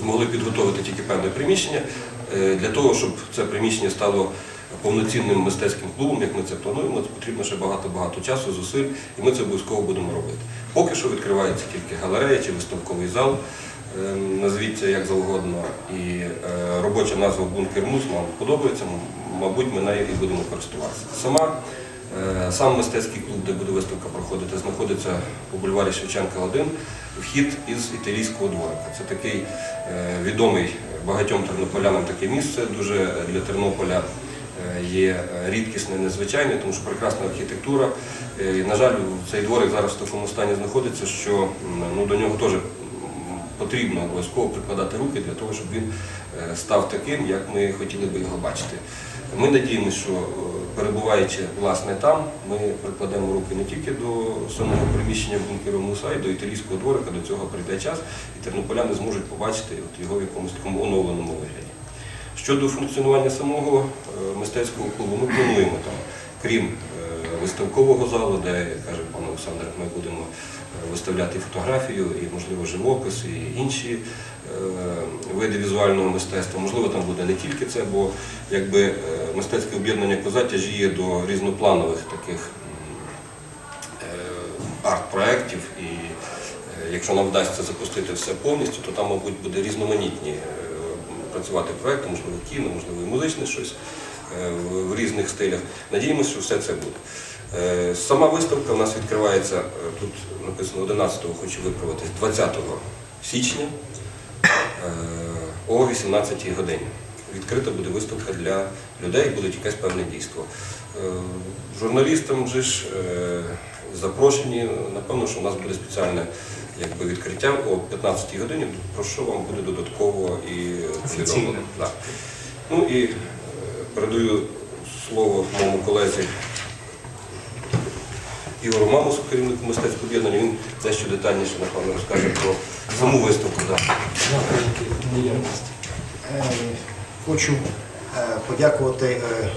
змогли підготовити тільки певне приміщення. Е, Для того, щоб це приміщення стало повноцінним мистецьким клубом, як ми це плануємо, потрібно ще багато-багато часу, зусиль, і ми це обов'язково будемо робити. Поки що відкривається тільки галерея чи виставковий зал, е, назвіть це як завгодно. І е, робоча назва Бункер Мус вам подобається, мабуть, ми нею і будемо користуватися. Сама Е, Сам мистецький клуб, де буде виставка проходити, знаходиться у бульварі Шевченка 1, вхід із італійського дворика. Це такий е, відомий багатьом тернополянам таке місце, дуже для Тернополя е, є рідкісне, незвичайне, тому що прекрасна архітектура. Е, і, На жаль, цей дворик зараз в такому стані знаходиться, що ну, до нього теж потрібно обов'язково прикладати руки для того, щоб він став таким, як ми хотіли би його бачити. Ми надіємося, що перебуваючи власне там, ми прикладемо руки не тільки до самого приміщення бункеру Муса, і до італійського дворика, до цього прийде час, і тернополяни зможуть побачити от його в якомусь такому оновленому вигляді. Щодо функціонування самого е, мистецького клубу, ми плануємо там, крім е, виставкового залу, де, каже пан Олександр, ми будемо е, виставляти фотографію і, можливо, живопис, і інші е, види візуального мистецтва. Можливо, там буде не тільки це, бо якби е, мистецьке об'єднання коза тяжіє до різнопланових таких арт-проєктів. І якщо нам вдасться запустити все повністю, то там, мабуть, буде різноманітні працювати проєкти, можливо, кіно, можливо, і музичне щось в- в різних стилях. Надіємося, що все це буде. Е, Сама виставка у нас відкривається, е, тут написано 11-го, хочу виправитись, 20 січня е, о 18-й годині. Відкрита буде виставка для людей, буде якесь певне дійство. Е, Журналістам же ж е, запрошені, напевно, що у нас буде спеціальне якби, відкриття о 15-й годині, про що вам буде додатково і повідомлено. Да. Ну і е, передаю слово моєму колезі Ігору Мамусу, керівнику мистецького об'єднання. Він дещо детальніше, напевно, розкаже про саму виставку. Да. Е, Хочу е, подякувати е,